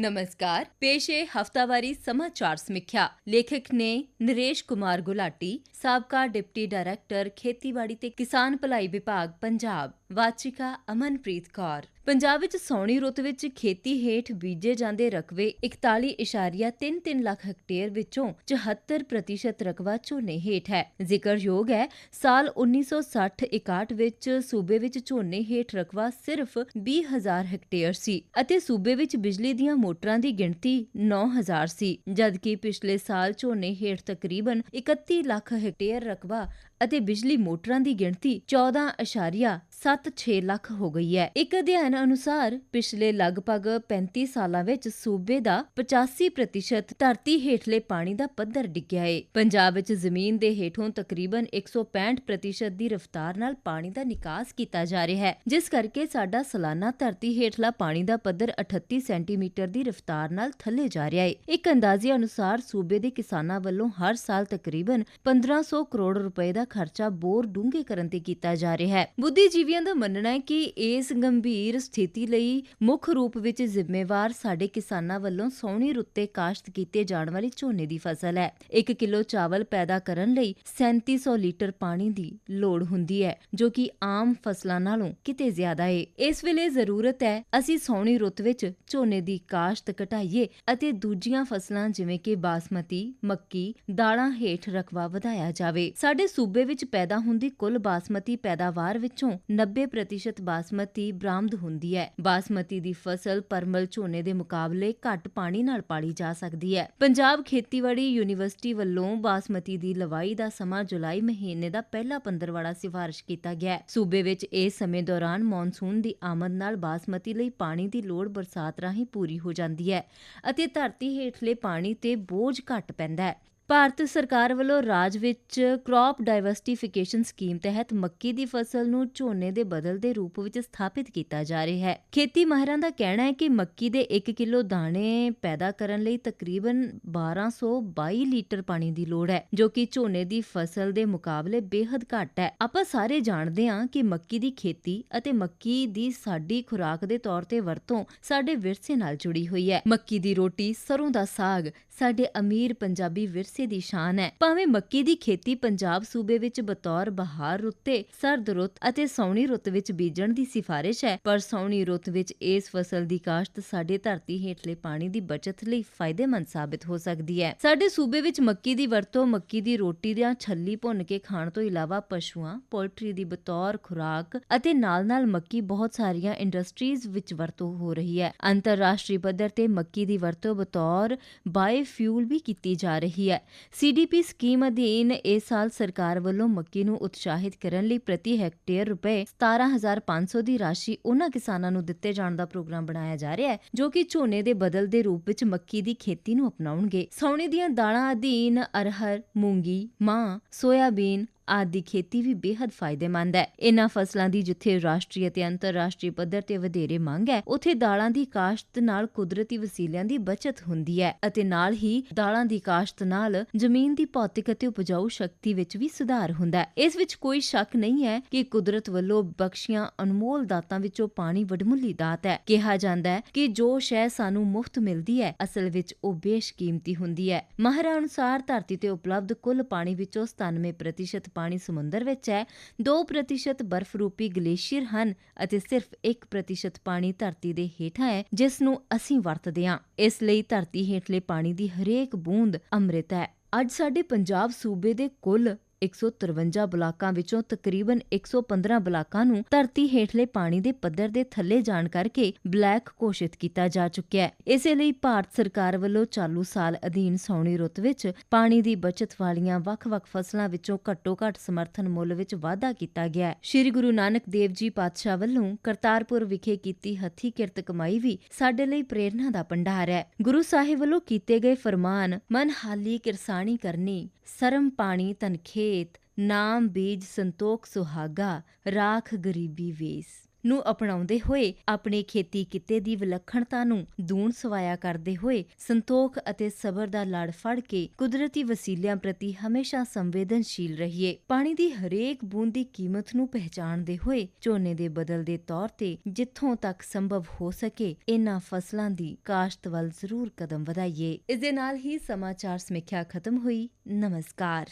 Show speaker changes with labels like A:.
A: ਨਮਸਕਾਰ ਪੇਸ਼ੇ ਹਫਤਾਵਾਰੀ ਸਮਾਚਾਰ ਸਮੀਖਿਆ ਲੇਖਕ ਨੇ ਨਰੇਸ਼ ਕੁਮਾਰ ਗੁਲਾਟੀ ਸਾਬਕਾ ਡਿਪਟੀ ਡਾਇਰੈਕਟਰ ਖੇਤੀਬਾੜੀ ਤੇ ਕਿਸਾਨ ਭਲਾਈ ਵਿਭਾਗ ਪੰਜਾਬ ਵਾਚਿਕਾ ਅਮਨਪ੍ਰੀਤ ਕੌਰ ਪੰਜਾਬ ਵਿੱਚ ਸੌਣੀ ਰੁੱਤ ਵਿੱਚ ਖੇਤੀ ਹੇਠ ਬੀਜੇ ਜਾਂਦੇ ਰਕਬੇ 41.33 ਲੱਖ ਹੈਕਟੇਅਰ ਵਿੱਚੋਂ 74% ਰਕਬਾ ਝੋਨੇ ਹੇਠ ਹੈ। ਜ਼ਿਕਰਯੋਗ ਹੈ, ਸਾਲ 1960-61 ਵਿੱਚ ਸੂਬੇ ਵਿੱਚ ਝੋਨੇ ਹੇਠ ਰਕਬਾ ਸਿਰਫ 20000 ਹੈਕਟੇਅਰ ਸੀ ਅਤੇ ਸੂਬੇ ਵਿੱਚ ਬਿਜਲੀ ਦੀਆਂ ਮੋਟਰਾਂ ਦੀ ਗਿਣਤੀ 9000 ਸੀ, ਜਦਕਿ ਪਿਛਲੇ ਸਾਲ ਝੋਨੇ ਹੇਠ ਤਕਰੀਬਨ 31 ਲੱਖ ਹੈਕਟੇਅਰ ਰਕਬਾ ਅਤੇ ਬਿਜਲੀ ਮੋਟਰਾਂ ਦੀ ਗਿਣਤੀ 14.76 ਲੱਖ ਹੋ ਗਈ ਹੈ। ਇੱਕ ਅਧਿਐਨ ਅਨੁਸਾਰ ਪਿਛਲੇ ਲਗਭਗ 35 ਸਾਲਾਂ ਵਿੱਚ ਸੂਬੇ ਦਾ 85% ਧਰਤੀ ਹੇਠਲੇ ਪਾਣੀ ਦਾ ਪੱਧਰ ਡਿੱਗਿਆ ਹੈ ਪੰਜਾਬ ਵਿੱਚ ਜ਼ਮੀਨ ਦੇ ਹੇਠੋਂ ਤਕਰੀਬਨ 165% ਦੀ ਰਫ਼ਤਾਰ ਨਾਲ ਪਾਣੀ ਦਾ ਨਿਕਾਸ ਕੀਤਾ ਜਾ ਰਿਹਾ ਹੈ, ਜਿਸ ਕਰਕੇ ਸਾਡਾ ਸਾਲਾਨਾ ਧਰਤੀ ਹੇਠਲਾ ਪਾਣੀ ਦਾ ਪੱਧਰ 38 ਸੈਂਟੀਮੀਟਰ ਦੀ ਰਫ਼ਤਾਰ ਨਾਲ ਥੱਲੇ ਜਾ ਰਿਹਾ ਏ। ਇੱਕ ਅੰਦਾਜ਼ੇ ਅਨੁਸਾਰ ਸੂਬੇ ਦੇ ਕਿਸਾਨਾਂ ਵੱਲੋਂ ਹਰ ਸਾਲ ਤਕਰੀਬਨ 1500 ਕਰੋੜ ਰੁਪਏ ਦਾ ਖਰਚਾ ਬੋਰ ਡੂੰਘੇ ਕਰਨ ਤੇ ਕੀਤਾ ਜਾ ਰਿਹਾ ਹੈ। ਬੁੱਧੀਜੀਵੀਆਂ ਦਾ ਮੰਨਣਾ ਹੈ ਕਿ ਇਸ ਗੰਭੀਰ ਸਥਿਤੀ ਲਈ ਮੁੱਖ ਰੂਪ ਵਿੱਚ ਜ਼ਿੰਮੇਵਾਰ ਸਾਡੇ ਕਿਸਾਨਾਂ ਵੱਲੋਂ ਸੌਣੀ ਰੁੱਤੇ ਕਾਸ਼ਤ ਕੀਤੇ ਜਾਣ ਵਾਲੀ ਝੋਨੇ ਦੀ ਫਸਲ ਹੈ। 1 ਕਿਲੋ ਚਾਵਲ ਪੈਦਾ ਕਰਨ ਲਈ 3700 ਲੀਟਰ ਪਾਣੀ ਦੀ ਲੋੜ ਹੁੰਦੀ ਹੈ, ਜੋ ਕਿ ਆਮ ਫਸਲਾਂ ਨਾਲੋਂ ਕਿਤੇ ਜ਼ਿਆਦਾ ਹੈ ਇਸ ਵੇਲੇ ਜ਼ਰੂਰਤ ਹੈ ਅਸੀਂ ਸੌਣੀ ਰੁੱਤ ਵਿੱਚ ਝੋਨੇ ਦੀ ਕਾਸ਼ਤ ਘਟਾਈਏ ਅਤੇ ਦੂਜੀਆਂ ਫਸਲਾਂ ਜਿਵੇਂ ਕਿ ਬਾਸਮਤੀ, ਮੱਕੀ, ਦਾਲਾਂ ਹੇਠ ਰਕਬਾ ਵਧਾਇਆ ਜਾਵੇ। ਸਾਡੇ ਸੂਬੇ ਵਿੱਚ ਪੈਦਾ ਹੁੰਦੀ ਕੁੱਲ ਬਾਸਮਤੀ ਪੈਦਾਵਾਰ ਵਿੱਚੋਂ 90% ਬਾਸਮਤੀ ਬਰਾਮਦ ਹੁੰਦੀ ਹੈ। ਬਾਸਮਤੀ ਦੀ ਫਸਲ ਪਰਮਲ ਝੋਨੇ ਦੇ ਮੁਕਾਬਲੇ ਘੱਟ ਪਾਣੀ ਨਾਲ ਪਾਲੀ ਜਾ ਸਕਦੀ ਹੈ। ਪੰਜਾਬ ਖੇਤੀਬਾੜੀ ਯੂਨੀਵਰਸਿਟੀ ਵੱਲੋਂ ਬਾਸਮਤੀ ਦੀ ਲਵਾਈ ਦਾ ਸਮਾਂ ਜੁਲਾਈ ਮਹੀਨੇ ਦਾ ਪਹਿਲਾ ਪੰਦਰਵਾੜਾ ਸਿਫਾਰਿਸ਼ ਕੀਤਾ ਗਿਆ ਹੈ। ਸੂਬੇ ਵਿੱਚ ਇਸ ਸਮੇਂ ਦੌਰਾਨ ਮੌਨਸੂਨ ਦੀ ਆਮਦ ਨਾਲ ਬਾਸਮਤੀ ਲਈ ਪਾਣੀ ਦੀ ਲੋੜ ਬਰਸਾਤ ਰਾਹੀਂ ਪੂਰੀ ਹੋ ਜਾਂਦੀ ਹੈ ਅਤੇ ਧਰਤੀ ਹੇਠਲੇ ਪਾਣੀ ਤੇ ਬੋਝ ਘੱਟ ਪੈਂਦਾ ਹੈ। ਭਾਰਤ ਸਰਕਾਰ ਵੱਲੋਂ ਰਾਜ ਵਿੱਚ ਕ੍ਰੌਪ ਡਾਈਵਰਸਿਫਿਕੇਸ਼ਨ ਸਕੀਮ ਤਹਿਤ ਮੱਕੀ ਦੀ ਫਸਲ ਨੂੰ ਝੋਨੇ ਦੇ ਬਦਲ ਦੇ ਰੂਪ ਵਿੱਚ ਸਥਾਪਿਤ ਕੀਤਾ ਜਾ ਰਿਹਾ ਹੈ। ਖੇਤੀ ਮਾਹਿਰਾਂ ਦਾ ਕਹਿਣਾ ਹੈ ਕਿ ਮੱਕੀ ਦੇ 1 ਕਿਲੋ ਦਾਣੇ ਪੈਦਾ ਕਰਨ ਲਈ ਤਕਰੀਬਨ 1222 ਲੀਟਰ ਪਾਣੀ ਦੀ ਲੋੜ ਹੈ, ਜੋ ਕਿ ਝੋਨੇ ਦੀ ਫਸਲ ਦੇ ਮੁਕਾਬਲੇ ਬੇहद ਘੱਟ ਹੈ। ਆਪਾਂ ਸਾਰੇ ਜਾਣਦੇ ਹਾਂ ਕਿ ਮੱਕੀ ਦੀ ਖੇਤੀ ਅਤੇ ਮੱਕੀ ਦੀ ਸਾਡੀ ਖੁਰਾਕ ਦੇ ਤੌਰ ਤੇ ਵਰਤੋਂ ਸਾਡੇ ਵਿਰਸੇ ਨਾਲ ਜੁੜੀ ਹੋਈ ਹੈ। ਮੱਕੀ ਦੀ ਰੋਟੀ ਸਰੋਂ ਦਾ ਸਾਗ ਸਾਡੇ ਅਮੀਰ ਪੰਜਾਬੀ ਵਿਰਸੇ ਦੀ ਸ਼ਾਨ ਹੈ। ਭਾਵੇਂ ਮੱਕੀ ਦੀ ਖੇਤੀ ਪੰਜਾਬ ਸੂਬੇ ਵਿੱਚ ਬਤੌਰ ਬਹਾਰ ਰੁੱਤੇ ਸਰਦ ਰੁੱਤ ਅਤੇ ਸੌਣੀ ਰੁੱਤ ਵਿੱਚ ਬੀਜਣ ਦੀ ਸਿਫਾਰਿਸ਼ ਹੈ, ਪਰ ਸੌਣੀ ਰੁੱਤ ਵਿੱਚ ਇਸ ਫਸਲ ਦੀ ਕਾਸ਼ਤ ਸਾਡੇ ਧਰਤੀ ਹੇਠਲੇ ਪਾਣੀ ਦੀ ਬਚਤ ਲਈ ਫਾਇਦੇਮੰਦ ਸਾਬਿਤ ਹੋ ਸਕਦੀ ਹੈ। ਸਾਡੇ ਸੂਬੇ ਵਿੱਚ ਮੱਕੀ ਦੀ ਵਰਤੋਂ, ਮੱਕੀ ਦੀ ਰੋਟੀ ਜਾਂ ਛੱਲੀ ਭੁੰਨ ਕੇ ਖਾਣ ਤੋਂ ਇਲਾਵਾ ਪਸ਼ੂਆਂ, ਪੋਲਟਰੀ ਦੀ ਬਤੌਰ ਖੁਰਾਕ ਅਤੇ ਨਾਲ-ਨਾਲ ਮੱਕੀ ਬਹੁਤ ਸਾਰੀਆਂ ਇੰਡਸਟਰੀਜ਼ ਵਿੱਚ ਵਰਤੋਂ ਹੋ ਰਹੀ ਹੈ। ਅੰਤਰਰਾਸ਼ਟਰੀ ਪੱਧਰ ਤੇ ਮੱਕੀ ਦੀ ਵਰਤੋਂ ਬਤੌਰ ਬਾਇਓ ਫਿਊਲ ਵੀ ਕੀਤੀ ਜਾ ਰਹੀ ਹੈ। ਸੀਡੀਪੀ ਸਕੀਮ ਅਧੀਨ ਇਸ ਸਾਲ ਸਰਕਾਰ ਵੱਲੋਂ ਮੱਕੀ ਨੂੰ ਉਤਸ਼ਾਹਿਤ ਕਰਨ ਲਈ ਪ੍ਰਤੀ ਹੈਕਟੇਅਰ ਰੁਪਏ 17500 ਦੀ ਰਾਸ਼ੀ ਉਹਨਾਂ ਕਿਸਾਨਾਂ ਨੂੰ ਦਿੱਤੇ ਜਾਣ ਦਾ ਪ੍ਰੋਗਰਾਮ ਬਣਾਇਆ ਜਾ ਰਿਹਾ ਹੈ, ਜੋ ਕਿ ਝੋਨੇ ਦੇ ਬਦਲ ਦੇ ਰੂਪ ਵਿੱਚ ਮੱਕੀ ਦੀ ਖੇਤੀ ਨੂੰ ਅਪਣਾਉਣਗੇ। ਸੌਣੇ ਦੀਆਂ ਦਾਲਾਂ ਅਧੀਨ ਅਰਹਰ, ਮੂੰਗੀ, ਮਾਂ, ਸੋਇਆਬੀਨ ਆਦਿ ਦੀ ਖੇਤੀ ਵੀ ਬੇहद ਫਾਇਦੇਮੰਦ ਹੈ। ਇਹਨਾਂ ਫਸਲਾਂ ਦੀ ਜਿੱਥੇ ਰਾਸ਼ਟਰੀ ਅਤੇ ਅੰਤਰਰਾਸ਼ਟਰੀ ਪੱਧਰ ਤੇ ਵਧੇਰੇ ਮੰਗ ਹੈ, ਉੱਥੇ ਦਾਲਾਂ ਦੀ ਕਾਸ਼ਤ ਨਾਲ ਕੁਦਰਤੀ ਵਸੀਲਿਆਂ ਦੀ ਬਚਤ ਹੁੰਦੀ ਹੈ ਅਤੇ ਨਾਲ ਹੀ ਦਾਲਾਂ ਦੀ ਕਾਸ਼ਤ ਨਾਲ ਜ਼ਮੀਨ ਦੀ ਭੌਤਿਕ ਅਤੇ ਉਪਜਾਊ ਸ਼ਕਤੀ ਵਿੱਚ ਵੀ ਸੁਧਾਰ ਹੁੰਦਾ ਹੈ। ਇਸ ਵਿੱਚ ਕੋਈ ਸ਼ੱਕ ਨਹੀਂ ਹੈ ਕਿ ਕੁਦਰਤ ਵੱਲੋਂ ਬਖਸ਼ੀਆਂ ਅਨਮੋਲ ਦਾਤਾਂ ਵਿੱਚੋਂ ਪਾਣੀ ਵਡਮੁੱਲੀ ਦਾਤ ਹੈ। ਕਿਹਾ ਜਾਂਦਾ ਹੈ ਕਿ ਜੋ ਸ਼ੈ ਸਾਨੂੰ ਮੁਫਤ ਮਿਲਦੀ ਹੈ, ਅਸਲ ਵਿੱਚ ਉਹ ਬੇਸ਼ਕੀਮਤੀ ਹੁੰਦੀ ਹੈ। ਮਾਹਰਾਂ ਅਨੁਸਾਰ ਧਰਤੀ ਤੇ ਉਪਲਬਧ ਕੁੱਲ ਪਾਣੀ ਵਿੱਚੋਂ 97% ਪਾਣੀ ਸਮੁੰਦਰ ਵਿੱਚ ਹੈ। 2% ਬਰਫ਼ ਰੂਪੀ ਗਲੇਸ਼ੀਅਰ ਹਨ ਅਤੇ ਸਿਰਫ 1% ਪਾਣੀ ਧਰਤੀ ਦੇ ਹੇਠਾਂ ਹੈ, ਜਿਸ ਨੂੰ ਅਸੀਂ ਵਰਤਦੇ ਹਾਂ। ਇਸ ਲਈ ਧਰਤੀ ਹੇਠਲੇ ਪਾਣੀ ਦੀ ਹਰੇਕ ਬੂੰਦ ਅੰਮ੍ਰਿਤ ਹੈ। ਅੱਜ ਸਾਡੇ ਪੰਜਾਬ ਸੂਬੇ ਦੇ ਕੁੱਲ 153 ਬਲਾਕਾਂ ਵਿੱਚੋਂ ਤਕਰੀਬਨ 115 ਬਲਾਕਾਂ ਨੂੰ ਧਰਤੀ ਹੇਠਲੇ ਪਾਣੀ ਦੇ ਪੱਧਰ ਦੇ ਥੱਲੇ ਜਾਣ ਕਰਕੇ ਬਲੈਕ ਘੋਸ਼ਿਤ ਕੀਤਾ ਜਾ ਚੁੱਕਿਆ ਹੈ। ਇਸੇ ਲਈ ਭਾਰਤ ਸਰਕਾਰ ਵੱਲੋਂ ਚਾਲੂ ਸਾਲ ਅਧੀਨ ਸੌਣੀ ਰੁੱਤ ਵਿੱਚ ਪਾਣੀ ਦੀ ਬਚਤ ਵਾਲੀਆਂ ਵੱਖ-ਵੱਖ ਫਸਲਾਂ ਵਿੱਚੋਂ ਘੱਟੋ-ਘੱਟ ਸਮਰਥਨ ਮੁੱਲ ਵਿੱਚ ਵਾਧਾ ਕੀਤਾ ਗਿਆ ਹੈ। ਸ੍ਰੀ ਗੁਰੂ ਨਾਨਕ ਦੇਵ ਜੀ ਪਾਤਸ਼ਾਹ ਵੱਲੋਂ ਕਰਤਾਰਪੁਰ ਵਿਖੇ ਕੀਤੀ ਹੱਥੀ ਕਿਰਤ ਕਮਾਈ ਵੀ ਸਾਡੇ ਲਈ ਪ੍ਰੇਰਣਾ ਦਾ ਭੰਡਾਰ ਹੈ। ਗੁਰੂ ਸਾਹਿਬ ਵੱਲੋਂ ਕੀਤੇ ਗਏ ਫਰਮਾਨ, ਮਨ ਹਾਲੀ ਕਿਰਸਾਣੀ ਕਰਨੀ, ਸਰਮ ਪਾਣੀ ਤਨਖੇ ਖੇਤ ਨਾਮ, ਬੀਜ, ਸੰਤੋਖ, ਸੁਹਾਗਾ, ਰਾਖ, ਗਰੀਬੀ, ਵੇਸ। ਨੂੰ ਅਪਣਾਉਂਦੇ ਹੋਏ, ਆਪਣੇ ਖੇਤੀ ਕਿੱਤੇ ਦੀ ਵਿਲੱਖਣਤਾ ਨੂੰ ਦੂਣ ਸਵਾਇਆ ਕਰਦੇ ਹੋਏ, ਸੰਤੋਖ ਅਤੇ ਸਬਰ ਦਾ ਲੜ ਫੜ ਕੇ ਕੁਦਰਤੀ ਵਸੀਲਿਆਂ ਪ੍ਰਤੀ ਹਮੇਸ਼ਾ ਸੰਵੇਦਨਸ਼ੀਲ ਰਹੀਏ। ਪਾਣੀ ਦੀ ਹਰੇਕ ਬੂੰਦ ਦੀ ਕੀਮਤ ਨੂੰ ਪਹਿਚਾਣਦੇ ਹੋਏ, ਝੋਨੇ ਦੇ ਬਦਲ ਦੇ ਤੌਰ ਤੇ ਜਿੱਥੋਂ ਤੱਕ ਸੰਭਵ ਹੋ ਸਕੇ ਇਹਨਾਂ ਫਸਲਾਂ ਦੀ ਕਾਸ਼ਤ ਵੱਲ ਜ਼ਰੂਰ ਕਦਮ ਵਧਾਈਏ। ਇਸ ਦੇ ਨਾਲ ਹੀ ਸਮਾਚਾਰ ਸਮੀਖਿਆ ਖਤਮ ਹੋਈ। ਨਮਸਕਾਰ।